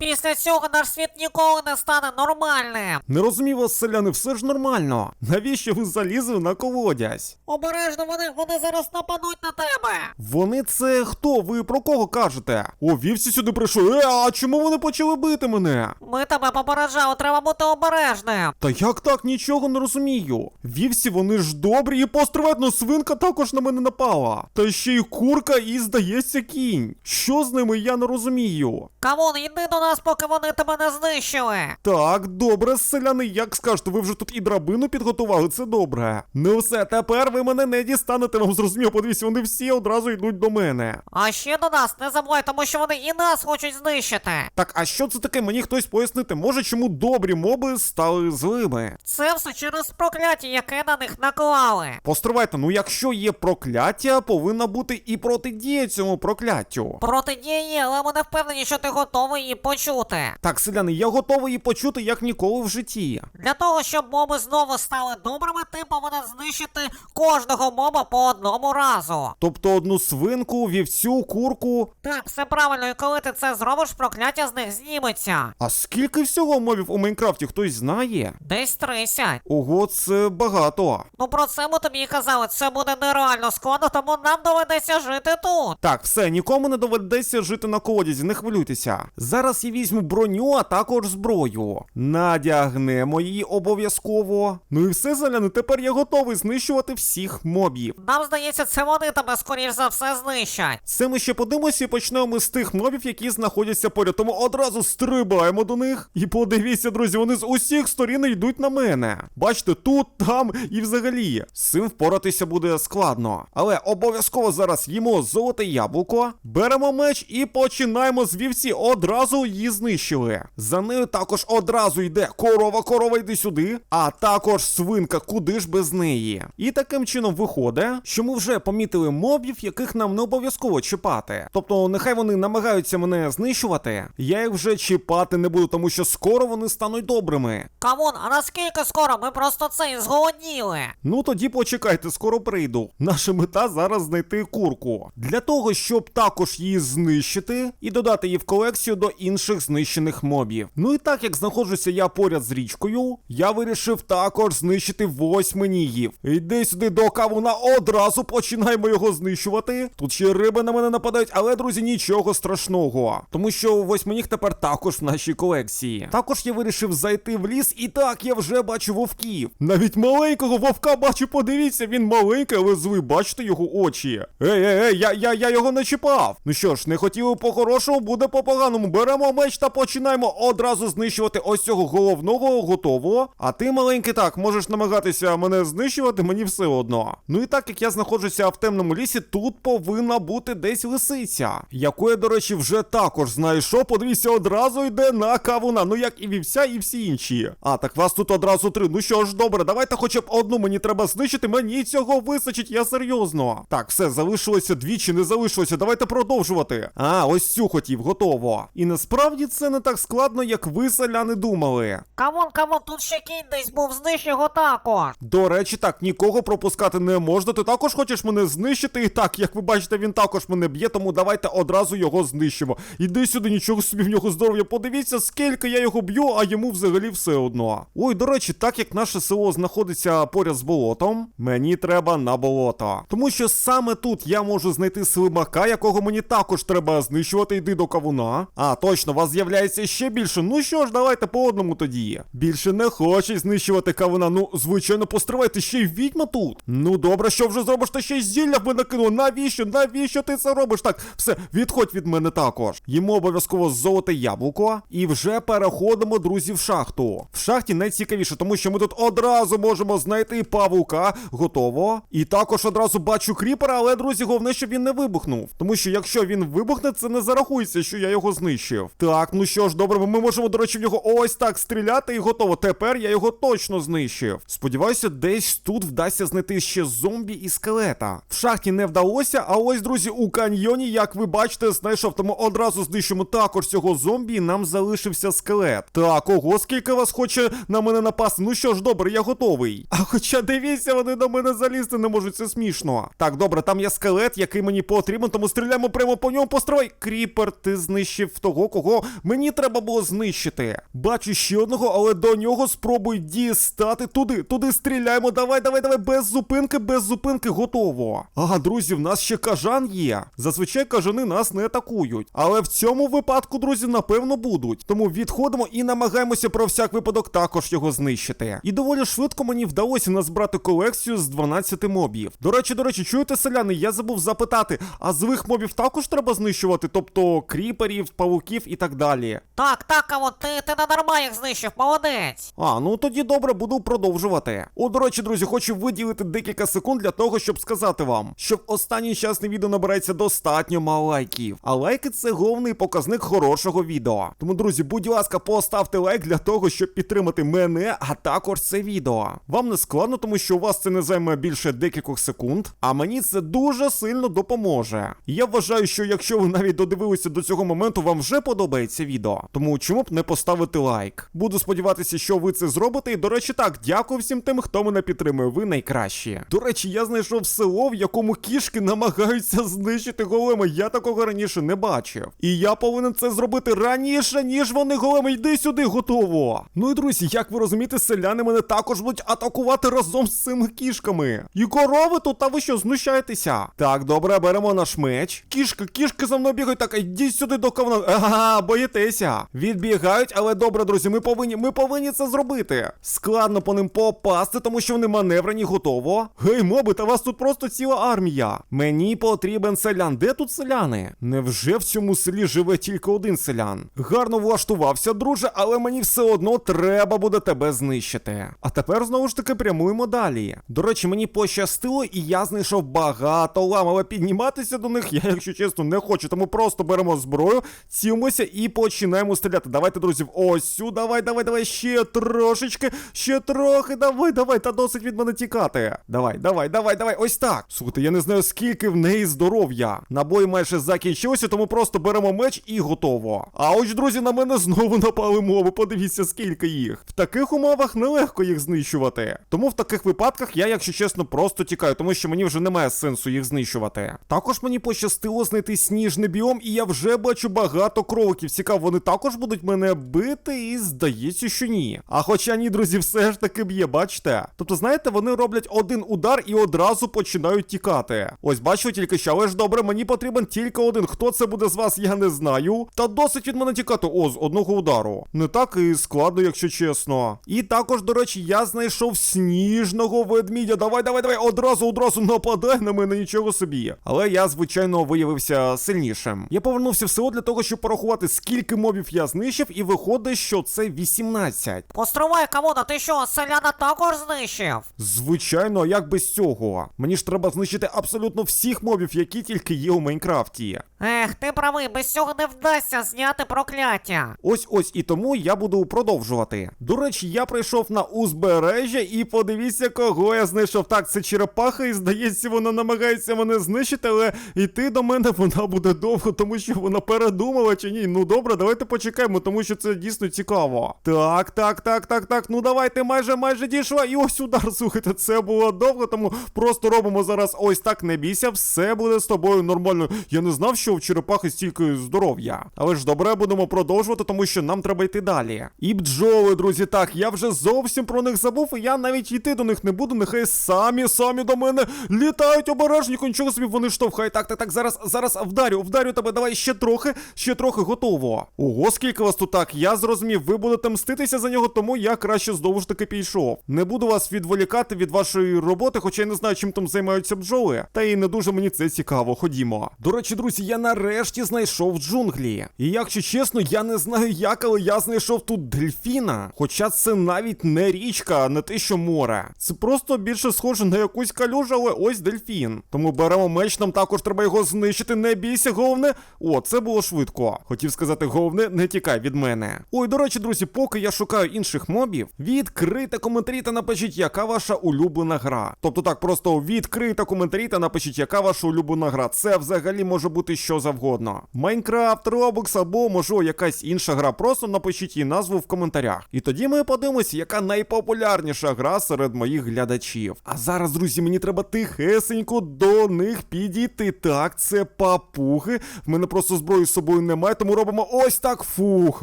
Після цього наш світ ніколи не стане нормальним. Не розумію вас, селяни, все ж нормально. Навіщо ви залізли на колодязь? Обережно вони, вони зараз нападуть на тебе. Вони це хто? Ви про кого кажете? О, вівці сюди прийшли. Е, а чому вони почали бити мене? Ми тебе попереджали, треба бути обережним. Та як так нічого не розумію? Вівці вони ж добрі, і постриватно свинка також на мене напала. Та ще й курка і здається кінь. Що з ними я не розумію. Камон, йди до нас, поки вони тебе не знищили. Так, добре, селяни, як скажете, ви вже тут і драбину підготували, це добре. Ну все, тепер ви мене не дістанете, вам зрозуміло, подивіться, вони всі одразу йдуть до мене. А ще до нас не забувай, тому що вони і нас хочуть знищити. Так, а що це таке? Мені хтось пояснити, може, чому добрі моби стали злими? Це все через прокляття, яке на них наклали. Постривайте, ну якщо є прокляття, повинна бути і протидія цьому прокляттю. Протидія є, але ми не впевнені, що ти готовий і її почути. Так, селяни, я готовий її почути як ніколи в житті. Для того, щоб моби знову стали добрими, ти повинен знищити кожного моба по одному разу. Тобто одну свинку, вівцю, курку. Так, все правильно, і коли ти це зробиш, прокляття з них зніметься. А скільки всього мобів у Майнкрафті хтось знає? Десь 30. Ого, це багато. Ну про це ми тобі і казали, це буде нереально складно, тому нам доведеться жити тут. Так, все, нікому не доведеться жити на колодязі, не хвилюйтеся. Зараз я візьму броню, а також зброю. Надягнемо її обов'язково. Ну і все, заляни, тепер я готовий знищувати всіх мобів. Нам здається, це вони тебе скоріш за все знищать. Це ми ще подивимося і почнемо з тих мобів, які знаходяться поряд. Тому одразу стрибаємо до них. І подивіться, друзі, вони з усіх сторін йдуть на мене. Бачите, тут, там і взагалі. З цим впоратися буде складно. Але обов'язково зараз їмо золоте яблуко, беремо меч і починаємо з вівці. Одразу її знищили. За нею також одразу йде корова, корова йди сюди. А також свинка, куди ж без неї. І таким чином виходить, що ми вже помітили мобів, яких нам не обов'язково чіпати. Тобто, нехай вони намагаються мене знищувати. Я їх вже чіпати не буду, тому що скоро вони стануть добрими. Камон, а наскільки скоро? Ми просто це зголодніли. Ну тоді почекайте, скоро прийду. Наша мета зараз знайти курку. Для того, щоб також її знищити і додати її в колекцію до інших знищених мобів. Ну і так як знаходжуся я поряд з річкою, я вирішив також знищити восьминіїв. Йди сюди до кавуна, одразу починаємо його знищувати. Тут ще риби на мене нападають, але друзі, нічого страшного. Тому що восьминіг тепер також в нашій колекції. Також я вирішив зайти в ліс, і так я вже бачу вовків. Навіть маленького вовка бачу, подивіться, він маленький, але злий, бачите його очі. Ей, ей, ей, я, я, я його не чіпав. Ну що ж, не хотіли по-хорошому, буде по-поганому. Беремо меч та починаємо одразу знищувати ось цього головного, готово. А ти, маленький, так, можеш намагатися мене знищувати, мені все одно. Ну і так як я знаходжуся в темному лісі, тут повинна бути десь лисиця, яку я, до речі, вже також знайшов. Подивіться, одразу йде на кавуна. Ну як і вівся, і всі інші. А, так вас тут одразу три. Ну що ж, добре, давайте хоча б одну мені треба знищити. Мені цього вистачить, я серйозно. Так, все, залишилося двічі, не залишилося. Давайте продовжувати. А, ось цю хотів, готово. І насправді це не так складно, як ви, селяни, думали. Камон, камон, тут ще кінь десь був, знищ його також. До речі, так, нікого пропускати не можна. Ти також хочеш мене знищити. І так, як ви бачите, він також мене б'є, тому давайте одразу його знищимо. Іди сюди, нічого собі в нього здоров'я. Подивіться, скільки я його б'ю, а йому взагалі все одно. Ой, до речі, так як наше село знаходиться поряд з болотом, мені треба на болото. Тому що саме тут я можу знайти слимака, якого мені також треба знищувати. Йди до кавуна. А, точно, вас з'являється ще більше. Ну що ж, давайте по одному тоді. Більше не хоче знищувати кавуна. Ну, звичайно, постривайте, ще й відьма тут. Ну добре, що вже зробиш, та ще й зілля в мене. Навіщо? Навіщо ти це робиш? Так, все, відходь від мене також. Їмо обов'язково золоте яблуко. І вже переходимо, друзі, в шахту. В шахті найцікавіше, тому що ми тут одразу можемо знайти павука. Готово. І також одразу бачу кріпера, але, друзі, головне, щоб він не вибухнув. Тому що якщо він вибухне, це не зарахується, що я його знищив. Так, ну що ж, добре, ми можемо, до речі, в нього ось так стріляти і готово. Тепер я його точно знищив. Сподіваюся, десь тут вдасться знайти ще зомбі і скелета. В шахті не вдалося, а ось, друзі, у каньйоні, як ви бачите, знайшов. Тому одразу знищимо також цього зомбі, і нам залишився скелет. Так, ого, скільки вас хоче на мене напасти. Ну що ж, добре, я готовий. А хоча дивіться, вони на мене залізти не можуть, це смішно. Так, добре, там є скелет, який мені потрібен, тому стріляємо прямо по ньому. Построй. Кріпер, ти знищив того, кого його мені треба було знищити. Бачу ще одного, але до нього спробуй дістати туди. Туди стріляємо. Давай, давай, давай, без зупинки, без зупинки, готово. Ага, друзі, в нас ще кажан є. Зазвичай кажани нас не атакують. Але в цьому випадку, друзі, напевно, будуть. Тому відходимо і намагаємося про всяк випадок також його знищити. І доволі швидко мені вдалося назбирати колекцію з 12 мобів. До речі, до речі, чуєте, селяни, я забув запитати, а злих мобів також треба знищувати, тобто кріперів, павуків і так далі. Так, так, а от ти, ти ненормально їх знищив, молодець. А, ну тоді добре, буду продовжувати. О, до речі, друзі, хочу виділити декілька секунд для того, щоб сказати вам, що в останній час на відео набирається достатньо мало лайків. А лайки це головний показник хорошого відео. Тому, друзі, будь ласка, поставте лайк для того, щоб підтримати мене, а також це відео. Вам не складно, тому що у вас це не займе більше декількох секунд, а мені це дуже сильно допоможе. Я вважаю, що якщо ви навіть додивилися до цього моменту, вам вже подобається відео. Тому чому б не поставити лайк? Буду сподіватися, що ви це зробите. І до речі, так, дякую всім тим, хто мене підтримує. Ви найкращі. До речі, я знайшов село, в якому кішки намагаються знищити голема. Я такого раніше не бачив. І я повинен це зробити раніше, ніж вони големи. Йди сюди, готово. Ну і друзі, як ви розумієте, селяни мене також будуть атакувати разом з цими кішками. І корови тут, та ви що, знущаєтеся? Так, добре, беремо наш меч. Кішки, кішки за мною бігають. Так, йдіть сюди до ковна. Ага, боїтеся. Відбігають, але добре, друзі, ми повинні, ми повинні це зробити. Складно по ним попасти, тому що вони маневрені, готово. Гей, моби, та вас тут просто ціла армія. Мені потрібен селян. Де тут селяни? Невже в цьому селі живе тільки один селян? Гарно влаштувався, друже, але мені все одно треба буде тебе знищити. А тепер знову ж таки прямуємо далі. До речі, мені пощастило, і я знайшов багато лам, але підніматися до них я, якщо чесно, не хочу. Тому просто беремо зброю, цілимося і починаємо стріляти. Давайте, друзі, ось давай, давай, давай, ще трошечки, ще трохи, давай, давай, та досить від мене тікати. Давай, давай, давай, давай, ось так. Слухайте, я не знаю, скільки в неї здоров'я. Набої майже закінчилися, тому просто беремо меч і готово. А ось, друзі, на мене знову напали мови. Подивіться, скільки їх. В таких умовах нелегко їх знищувати. Тому в таких випадках я, якщо чесно, просто тікаю, тому що мені вже немає сенсу їх знищувати. Також мені пощастило знайти сніжний біом, і я вже бачу багато кроликів. Цікаво, вони також будуть мене бити, і здається, що ні. А хоча ні, друзі, все ж таки б'є, бачите? Тобто, знаєте, вони роблять один удар і одразу починають тікати. Ось бачу тільки що, але ж добре, мені потрібен тільки один. Хто це буде з вас, я не знаю. Та досить від мене тікати. О, з одного удару. Не так і складно, якщо чесно. І також, до речі, я знайшов сніжного ведмідя. Давай, давай, давай, одразу, одразу нападай на мене, нічого собі. Але я, звичайно, виявився сильнішим. Я повернувся в для того, щоб порахувати, скільки мобів я знищив, і виходить, що це 18. Постривай, Камона, ти що, селяна також знищив? Звичайно, а як без цього? Мені ж треба знищити абсолютно всіх мобів, які тільки є у Майнкрафті. Ех, ти правий, без цього не вдасться зняти прокляття. Ось ось і тому я буду продовжувати. До речі, я прийшов на узбережжя і подивіться, кого я знайшов. Так, це черепаха, і здається, вона намагається мене знищити, але йти до мене вона буде довго, тому що вона передумала чи ні. Ну добре, давайте почекаємо, тому що це дійсно цікаво. Так, так, так, так, так. Ну давайте майже майже дійшла. І ось удар. Слухайте, це було довго, тому просто робимо зараз ось так. Не бійся, все буде з тобою нормально. Я не знав, що в черепахи стільки здоров'я. Але ж добре, будемо продовжувати, тому що нам треба йти далі. І бджоли, друзі, так, я вже зовсім про них забув, і я навіть йти до них не буду. Нехай самі самі до мене літають обережненько, нічого собі вони штовхають. Так, так, так, зараз, зараз вдарю, вдарю тебе. Давай ще трохи, ще трохи готово. Ого, скільки вас тут так. Я зрозумів, ви будете мститися за нього, тому я краще знову ж таки пішов. Не буду вас відволікати від вашої роботи, хоча я не знаю, чим там займаються бджоли. Та і не дуже мені це цікаво. Ходімо. До речі, друзі, я нарешті знайшов джунглі. І якщо чесно, я не знаю як, але я знайшов тут дельфіна. Хоча це навіть не річка, не те, що море. Це просто більше схоже на якусь калюжу, але ось дельфін. Тому беремо меч, нам також треба його знищити. Не бійся, головне. О, це було швидко. Хотів сказати, головне, не тікай від мене. Ой, до речі, друзі, поки я шукаю інших мобів, відкрийте коментарі та напишіть, яка ваша улюблена гра. Тобто так, просто відкрийте коментарі та напишіть, яка ваша улюблена гра. Це взагалі може бути що завгодно. Майнкрафт, Робокс або може якась інша гра. Просто напишіть її назву в коментарях. І тоді ми подивимося, яка найпопулярніша гра серед моїх глядачів. А зараз, друзі, мені треба тихесенько до них підійти. Так, це папуги. В мене просто зброї з собою немає, тому робимо ось так. Фух,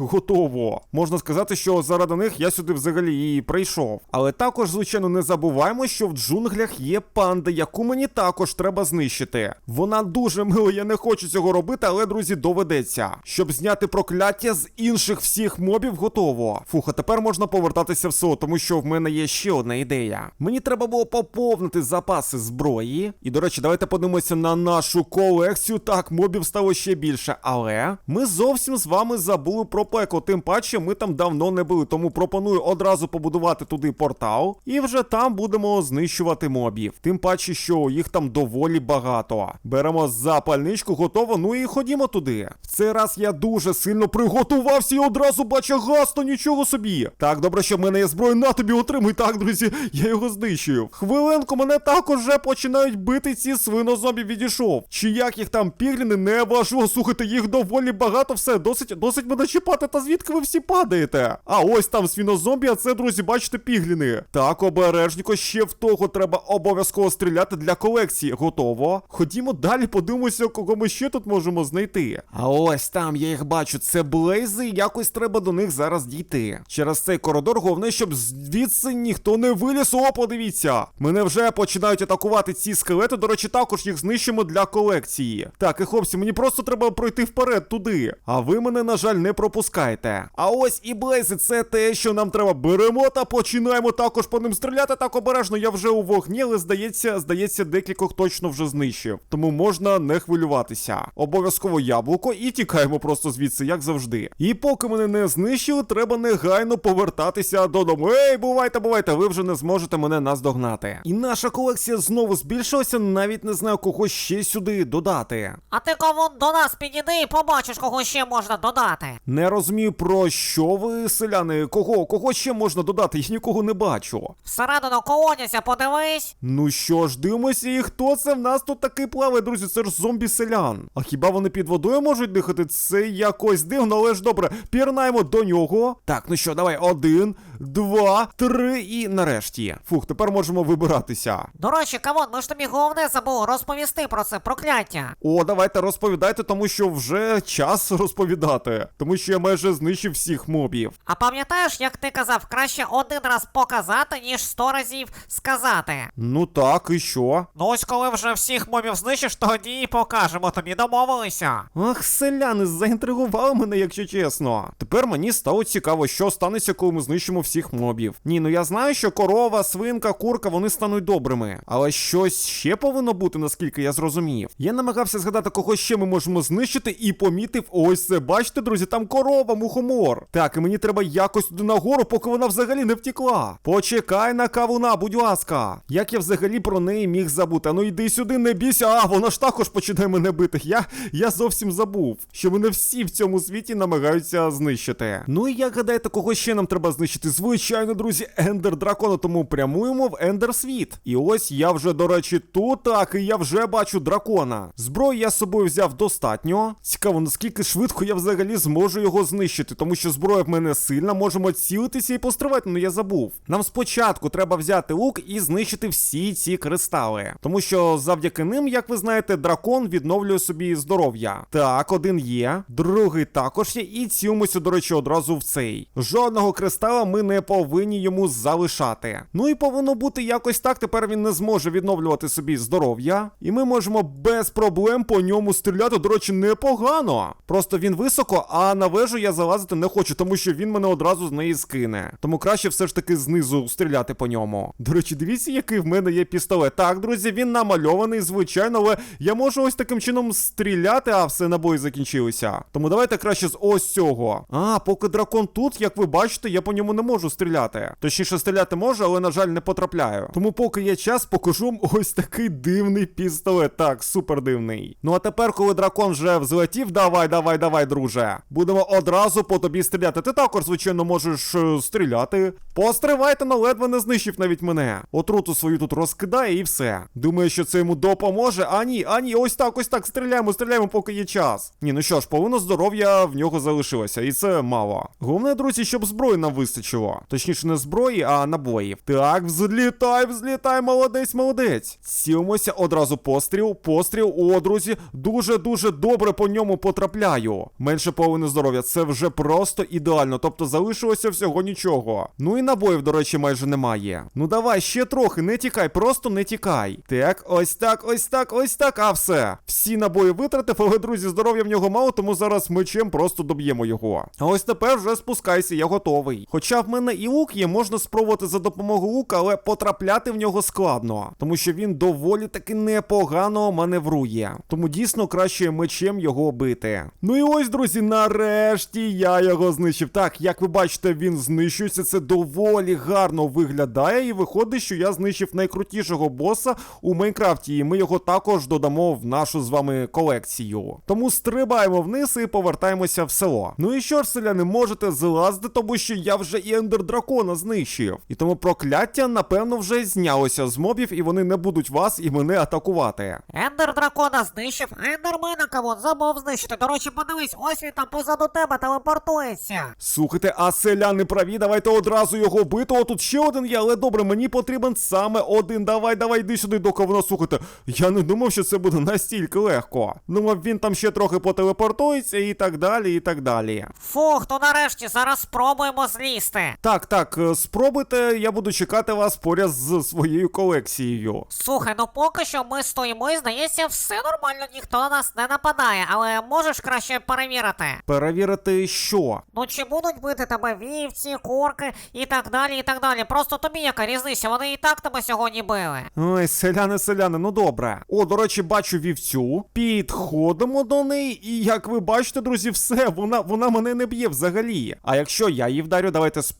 готово. Можна сказати, що заради них я сюди взагалі і прийшов. Але також, звичайно, не забуваємо, що в джунглях є панда, яку мені також треба знищити. Вона дуже мила, я не хочу цього робити, але, друзі, доведеться. Щоб зняти прокляття з інших всіх мобів, готово. Фух, а тепер можна повертатися в село, тому що в мене є ще одна ідея. Мені треба було поповнити запаси зброї. І, до речі, давайте подивимося на нашу колекцію. Так, мобів стало ще більше, але ми зовсім з вами забули про пекло. Тим паче, ми там давно не були. Тому пропоную одразу побудувати туди портал, і вже там будемо знищувати мобів. Тим паче, що їх там доволі багато. Беремо запальничку, готово. Ну і ходімо туди. В цей раз я дуже сильно приготувався і одразу бачу гасно, нічого собі. Так, добре, що в мене є зброя. На тобі отримуй. Так, друзі, я його знищив. Хвилинку, мене також вже починають бити ці свинозомбі відійшов. Чи як їх там пігліни, не важливо. Слухайте, їх доволі багато, все, досить, досить мене чіпати. Та звідки ви всі падаєте? А ось там свінозомбі, а це, друзі, бачите, пігліни. Так, обережніко, ще в того треба обов'язково стріляти для колекції. Готово. Ходімо далі, подивимося, кого ми ще тут можемо знайти. А ось там я їх бачу. Це блейзи, якось треба до них зараз дійти. Через цей коридор головне, щоб звідси ніхто не виліз. О, подивіться. Мене вже починають атакувати ці скелети. До речі, також їх знищимо для колекції. Так, і хлопці, мені просто треба пройти вперед туди. А ви мене, на жаль, не пропускайте. А ось і блейзи, це те, що нам треба. Беремо та починаємо також по ним стріляти. Так обережно, я вже у вогні, але здається, здається, декількох точно вже знищив. Тому можна не хвилюватися. Обов'язково яблуко і тікаємо просто звідси, як завжди. І поки мене не знищили, треба негайно повертатися додому. Ей, бувайте, бувайте, ви вже не зможете мене наздогнати. І наша колекція знову збільшилася, навіть не знаю, кого ще сюди додати. А ти кому до нас підійди і побачиш, кого ще можна додати. Не розумію, про що ви, селяни, кого, кого ще можна додати, я нікого не бачу. Всередину колодязя подивись. Ну що ж, дивимося, і хто це в нас тут такий плаває, друзі? Це ж зомбі-селян. А хіба вони під водою можуть дихати? Це якось дивно, але ж добре. Пірнаємо до нього. Так, ну що, давай, один, два, три і нарешті. Фух, тепер можемо вибиратися. До речі, Кавон, ми ж тобі головне забули розповісти про це прокляття. О, давайте розповідайте, тому що вже час розповідати. Тому що я майже знищив всіх мобів. А пам'ятаєш, як ти казав, краще один раз показати, ніж сто разів сказати. Ну так, і що? Ну ось коли вже всіх мобів знищиш, тоді і покажемо, тобі домовилися. Ах, селяни, заінтригували мене, якщо чесно. Тепер мені стало цікаво, що станеться, коли ми знищимо всіх мобів. Ні, ну я знаю, що корова, свинка, курка, вони стануть добрими. Але щось ще повинно бути, наскільки я зрозумів. Я намагався згадати, кого ще ми можемо знищити, і помітив ось це. Бачите, друзі, там корова, мухомор. Так, і мені треба якось туди нагору, поки вона взагалі не втекла. Почекай на кавуна, будь ласка. Як я взагалі про неї міг забути? Ну йди сюди, не бійся. А, вона ж також починає мене бити. Я, я зовсім забув, що мене всі в цьому світі намагаються знищити. Ну і як гадаєте, кого ще нам треба знищити? Звичайно, друзі, Ендер Дракона, тому прямуємо в Ендер світ. І ось я вже, до речі, тут так, і я вже бачу дракона. Зброю я з собою взяв достатньо. Цікаво, наскільки швидко я взагалі зможу його знищити, тому що зброя в мене сильна, можемо цілитися і постривати, ну я забув. Нам спочатку треба взяти лук і знищити всі ці кристали. Тому що завдяки ним, як ви знаєте, дракон відновлює собі здоров'я. Так, один є, другий також є, і цілимося, до речі, одразу в цей. Жодного кристала ми не повинні йому залишати. Ну і повинно бути якось так. Тепер він не зможе відновлювати собі здоров'я. І ми можемо без проблем по ньому стріляти. До речі, непогано. Просто він високо, а на вежу я залазити не хочу, тому що він мене одразу з неї скине. Тому краще все ж таки знизу стріляти по ньому. До речі, дивіться, який в мене є пістолет. Так, друзі, він намальований, звичайно, але я можу ось таким чином стріляти, а все набої закінчилися. Тому давайте краще з ось цього. А, поки дракон тут, як ви бачите, я по ньому не можу стріляти. Точніше, стріляти можу, але, на жаль, не потрапляю. Тому, поки є час, покажу ось такий дивний пістолет. Так, супер дивний. Ну а тепер, коли дракон вже взлетів, давай, давай, давай, друже. Будемо одразу по тобі стріляти. Ти також, звичайно, можеш е, стріляти. Постривайте, но ледве не знищив навіть мене. Отруту свою тут розкидає і все. Думаю, що це йому допоможе. А ні, а ні, ось так, ось так. Стріляємо, стріляємо, поки є час. Ні, ну що ж, половина здоров'я в нього залишилося, і це мало. Головне, друзі, щоб зброї нам вистачило. Що. Точніше, не зброї, а набоїв. Так, взлітай, взлітай, молодець, молодець. Цілимося одразу постріл, постріл. О, друзі, дуже-дуже добре по ньому потрапляю. Менше половини здоров'я. Це вже просто ідеально. Тобто залишилося всього нічого. Ну і набоїв, до речі, майже немає. Ну давай, ще трохи, не тікай, просто не тікай. Так, ось так, ось так, ось так. А все. Всі набої витратив, але, друзі, здоров'я в нього мало, тому зараз мечем просто доб'ємо його. А ось тепер вже спускайся, я готовий. Хоча в мене і лук є, можна спробувати за допомогою лука, але потрапляти в нього складно, тому що він доволі таки непогано маневрує. Тому дійсно краще мечем його бити. Ну і ось, друзі, нарешті я його знищив. Так, як ви бачите, він знищується. Це доволі гарно виглядає, і виходить, що я знищив найкрутішого боса у Майнкрафті, і ми його також додамо в нашу з вами колекцію. Тому стрибаємо вниз і повертаємося в село. Ну і що ж, селяни, можете злазити, тому що я вже і ендер дракона знищив. І тому прокляття, напевно, вже знялося з мобів, і вони не будуть вас і мене атакувати. Ендер дракона знищив, ендермена кого забув знищити. До речі, подивись, ось він там позаду тебе телепортується. Слухайте, а селяни праві, давайте одразу його бити. О, тут ще один є, але добре, мені потрібен саме один. Давай, давай, йди сюди, доки воно слухайте. Я не думав, що це буде настільки легко. Думав, він там ще трохи потелепортується і так далі, і так далі. Фух, ну нарешті зараз спробуємо злізти. Так, так, е, спробуйте, я буду чекати вас поряд з своєю колекцією. Слухай, ну поки що ми стоїмо і здається, все нормально, ніхто на нас не нападає, але можеш краще перевірити. Перевірити, що? Ну чи будуть бити тебе вівці, курки і так далі, і так далі. Просто тобі яка різниця, вони і так тебе сьогодні били. Ой, селяни, селяни, ну добре. О, до речі, бачу вівцю. Підходимо до неї, і як ви бачите, друзі, все, вона, вона мене не б'є взагалі. А якщо я її вдарю, давайте спробуємо,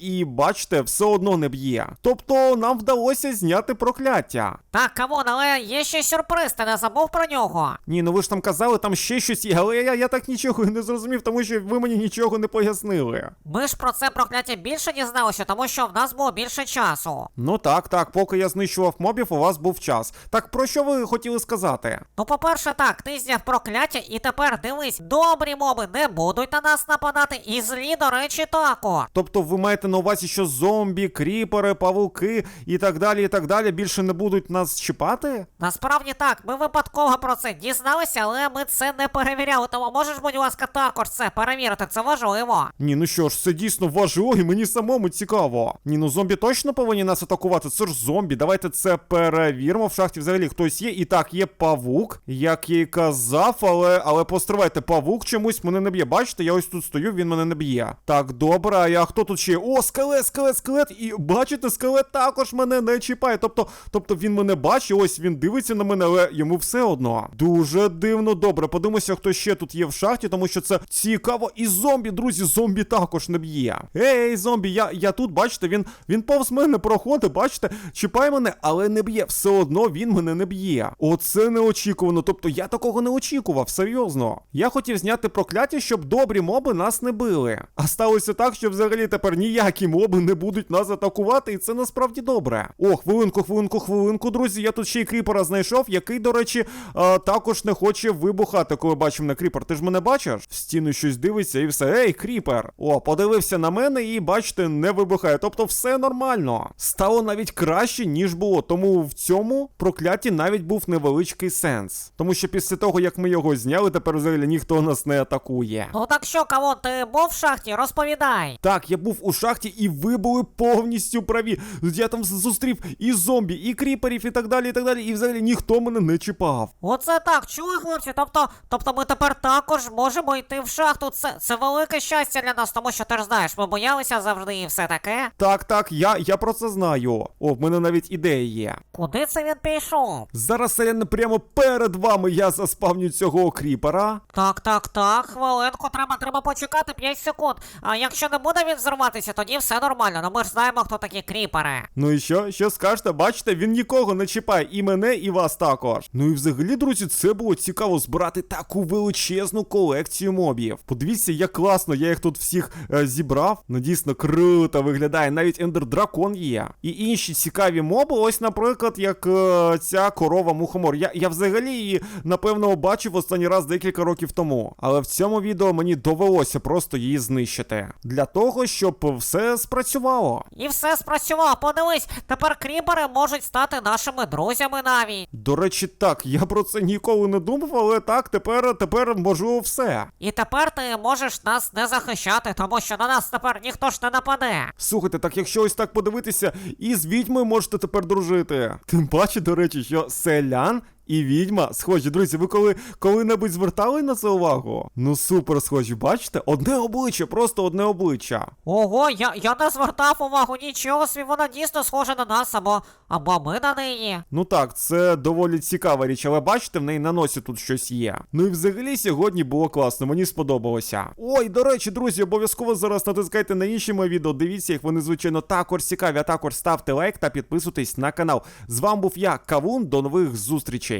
і бачите, все одно не б'є. Тобто нам вдалося зняти прокляття. Так, камон, але є ще сюрприз, ти не забув про нього. Ні, ну ви ж там казали, там ще щось є, але я, я так нічого і не зрозумів, тому що ви мені нічого не пояснили. Ми ж про це прокляття більше дізналися, тому що в нас було більше часу. Ну так, так, поки я знищував мобів, у вас був час. Так про що ви хотіли сказати? Ну, по-перше, так, ти зняв прокляття, і тепер дивись, добрі моби не будуть на нас нападати, і злі, до речі, також. Тобто ви маєте на увазі, що зомбі, кріпери, павуки і так далі, і так далі більше не будуть нас чіпати? Насправді так, ми випадково про це дізналися, але ми це не перевіряли. Тому можеш, будь ласка, також це перевірити, це важливо. Ні, ну що ж, це дійсно важливо, і мені самому цікаво. Ні, ну зомбі точно повинні нас атакувати. Це ж зомбі. Давайте це перевіримо. В шахті взагалі хтось є. І так, є павук, як я й казав, але але постривайте, павук чомусь мене не б'є. Бачите, я ось тут стою, він мене не б'є. Так, добре, а я хто тут ще? О, скелет, скелет, скелет. І бачите, скелет також мене не чіпає. Тобто, тобто він мене бачить, ось він дивиться на мене, але йому все одно. Дуже дивно, добре. Подивимося, хто ще тут є в шахті, тому що це цікаво. І зомбі, друзі, зомбі також не б'є. Ей, зомбі, я, я тут, бачите, він, він повз мене проходить, бачите, чіпає мене, але не б'є. Все одно він мене не б'є. Оце неочікувано. Тобто я такого не очікував, серйозно. Я хотів зняти прокляття, щоб добрі моби нас не били. А сталося так, що взагалі тепер ніякі моби не будуть нас атакувати, і це насправді добре. О, хвилинку, хвилинку, хвилинку, друзі. Я тут ще й кріпера знайшов, який, до речі, а, також не хоче вибухати, коли бачив на кріпер. Ти ж мене бачиш? В стіну щось дивиться і все. Ей, кріпер! О, подивився на мене і бачите, не вибухає. Тобто все нормально. Стало навіть краще, ніж було. Тому в цьому прокляті навіть був невеличкий сенс. Тому що після того, як ми його зняли, тепер взагалі ніхто нас не атакує. Ну так що, кавон, ти був в шахті? Розповідай. Так, я був у шахті, і ви були повністю праві. Я там зустрів і зомбі, і кріперів, і так далі, і так далі. І взагалі ніхто мене не чіпав. Оце так, чули, хлопці? Тобто, тобто ми тепер також можемо йти в шахту. Це, це велике щастя для нас, тому що ти ж знаєш, ми боялися завжди і все таке. Так, так, я, я про це знаю. О, в мене навіть ідея є. Куди це він пішов? Зараз селяни прямо перед вами я заспавню цього кріпера. Так, так, так, хвилинку, треба, треба почекати 5 секунд. А якщо не буде він взорватися, тоді все нормально. Ну ми ж знаємо, хто такі кріпери. Ну і що? Що скажете? Бачите, він нікого не чіпає, і мене, і вас також. Ну і взагалі, друзі, це було цікаво збирати таку величезну колекцію мобів. Подивіться, як класно, я їх тут всіх е, зібрав. Ну дійсно круто виглядає. Навіть ендер дракон є. І інші цікаві моби, ось, наприклад, як е, ця корова мухомор. Я, я взагалі її, напевно, бачив останній раз декілька років тому. Але в цьому відео мені довелося просто її знищити. Для того, щоб все спрацювало. І все спрацювало. Подивись, тепер кріпери можуть стати нашими друзями навіть. До речі, так, я про це ніколи не думав, але так, тепер, тепер можу все. І тепер ти можеш нас не захищати, тому що на нас тепер ніхто ж не нападе. Слухайте, так якщо ось так подивитися, і з відьмою можете тепер дружити. Тим паче, до речі, що селян. І відьма схожі, друзі, ви коли коли-небудь звертали на це увагу? Ну супер схожі, бачите? Одне обличчя, просто одне обличчя. Ого, я, я не звертав увагу, нічого собі, вона дійсно схожа на нас, або, або ми на неї. Ну так, це доволі цікава річ, але бачите, в неї на носі тут щось є. Ну і взагалі сьогодні було класно, мені сподобалося. Ой, до речі, друзі, обов'язково зараз натискайте на інші мої відео. Дивіться їх, вони звичайно також цікаві. А також ставте лайк та підписуйтесь на канал. З вами був я, Кавун. До нових зустрічей.